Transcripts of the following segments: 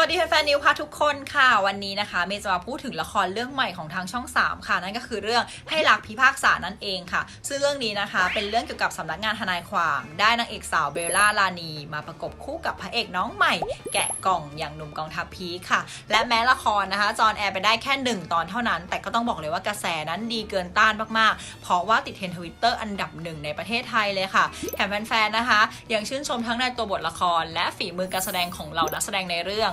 วัสดีแฟนๆนิวค่ะทุกคนค่ะวันนี้นะคะเมย์จะมาพูดถึงละครเรื่องใหม่ของทางช่อง 3 ค่ะ นั่นก็คือเรื่องให้รักพิพากษานั่นเองค่ะ ซึ่งเรื่องนี้นะคะเป็นเรื่องเกี่ยวกับสำนักงานทนายความได้นางเอกสาวเบลล่าลานี มาประกบคู่กับพระเอกน้องใหม่ แกะกล่องอย่างหนุ่มกองทัพพีค่ะ และแม้ละครนะคะจอนแอร์ไปได้แค่หนึ่งตอนเท่านั้น แต่ก็ต้องบอกเลยว่ากระแสนั้นดีเกินต้านมากๆ เพราะว่าติดเทรนทวิตเตอร์อันดับหนึ่งในประเทศไทยเลยค่ะแถมแฟนๆนะคะยังชื่นชมทั้งในตัวบทละคร และฝีมือการแสดงของเรานักแสดงในเรื่อง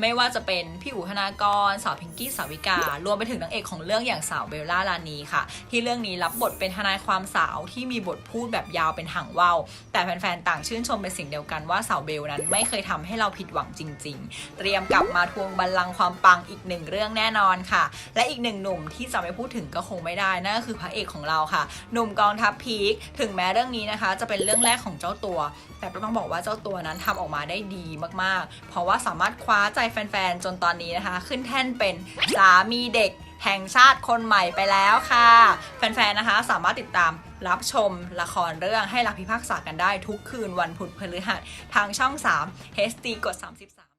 ไม่ว่าจะเป็นพี่อู๋ธนากร สาวพิงกี้สาวิกา รวมไปถึงนางเอกของเรื่องอย่างสาวเบลล่าลานีค่ะ ที่เรื่องนี้รับบทเป็นทนายความสาวที่มีบทพูดแบบยาวเป็นหางว่าวแต่แฟนๆต่างชื่นชมเป็นสิ่งเดียวกันว่าสาวเบลนั้นไม่เคยทำให้เราผิดหวังจริง ๆ เตรียมกลับมาทวงบัลลังก์ความปังอีกหนึ่งเรื่องแน่นอนค่ะ และอีกหนึ่งหนุ่มที่จะไม่พูดถึงก็คงไม่ได้นั่นก็คือพระเอกของเราค่ะ หนุ่มกองทัพพีคถึงแม้เรื่องนี้นะคะ จะเป็นเรื่องแรกของเจ้าตัว แต่ต้องบอกว่าเจ้าตัวนั้นทำออกมาได้ดีมากๆ เพราะว่าสามารถคว้าใจแฟนๆ จนตอนนี้นะคะ ขึ้นแท่นเป็นสามีเด็กแห่งชาติคนใหม่ไปแล้วค่ะ แฟนๆ นะคะ สามารถติดตามรับชมละครเรื่องให้รักพิพากษากันได้ทุกคืนวันพุธพฤหัสทางช่อง 3 HD กด 33